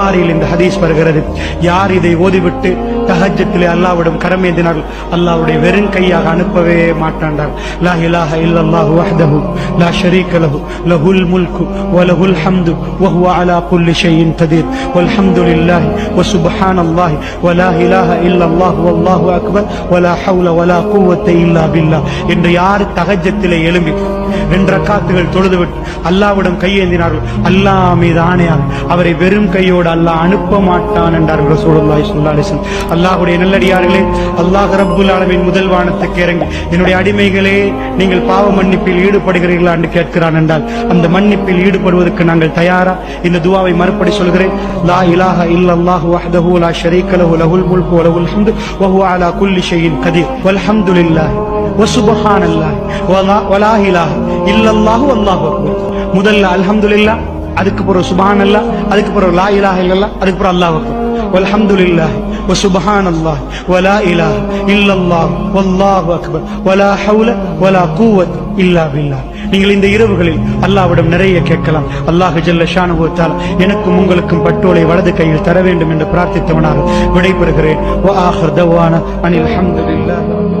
புகாரியில் இந்த ஹதீஸ் வருகிறது. யார் இதை ஓதிவிட்டு தஹஜத்திலே அல்லாவிடம் கரமேந்தினார்கள் அல்லாவுடைய வெறும் கையாக அனுப்பவே மாட்டாண்டார். லா இலாஹ இல்லல்லாஹு வஹ்தஹு லா ஷரீக லஹு லஹுல் முல்கு வ லஹுல் ஹம்து வ ஹுவ அலா குல்லி ஷைஇன் கதீர் வல்ஹம்துலில்லாஹி வ சுப்ஹானல்லாஹி வ லா இலாஹ இல்லல்லாஹு வல்லாஹு அக்பர் வ லா ஹவுல வ லா குவத்த இல்லா பில்லாஹ் என்று யார் தஹஜத்திலே எழும்பி ரெண்டு ரக்காத்துகள் தொழுதுவிட்டு அல்லாவிடம் கையேந்தினார்கள் அல்லாஹ் மீது ஆணையாக அவரை வெறும் கையோடு அல்லாஹ் அனுப்ப மாட்டான் என்றார்கள் ரசூலுல்லாஹி ஸல்லல்லாஹு அலைஹி அல்லாஹ்வுடைய நல்லடியார்களே அல்லாஹ் ரப்புல் ஆலமீன் முதல் வானத்துக்கு இறங்கி என்னுடைய அடிமைகளே நீங்கள் பாவ மன்னிப்பில் ஈடுபடுகிறீர்களா என்று கேட்கிறான் என்றால் அந்த மன்னிப்பில் ஈடுபடுவதற்கு நாங்கள் தயாரா? இந்த துவாவை மறுபடி சொல்கிறேன். லா இலாஹ இல்லல்லாஹு வஹ்தஹு லா ஷரீக லஹு லஹுல் முல்கு வ லஹுல் ஹம்து வ ஹுவ அலா குல்லி ஷைஇன் கதீர். வல்ஹம்துலில்லாஹ் வசுபஹானல்லாஹ் வலா இலாஹ இல்லல்லாஹு வல்லாஹு அக்பர். முதல்ல அல்ஹம்துலில்லாஹ் அதுக்கு பிறகு சுபஹான் அல்லாஹ் அதுக்கு பிறகு லா இலாஹ இல்லல்லாஹ் அதுக்கு பிறகு அல்லாஹ் அக்பர் வல்ஹம்துலில்லாஹ் وسبحان الله ولا اله الا الله والله اكبر ولا حول ولا قوه الا بالله நீங்கள் இந்த இரவுகளில் அல்லாஹ்விடம் நிறைய கேட்கலாம் அல்லாஹ் ஜல்ல ஷானஹு தஆலா எனக்கும் உங்களுக்கும் பட்டோலை வலது கையில் தர வேண்டும் என்று பிரார்த்தித்தவனாக விடைபெறுகிறேன் வ ஆஹிர் தவானா அனில் ஹம்துலில்லாஹி ரப்பில் ஆலமீன்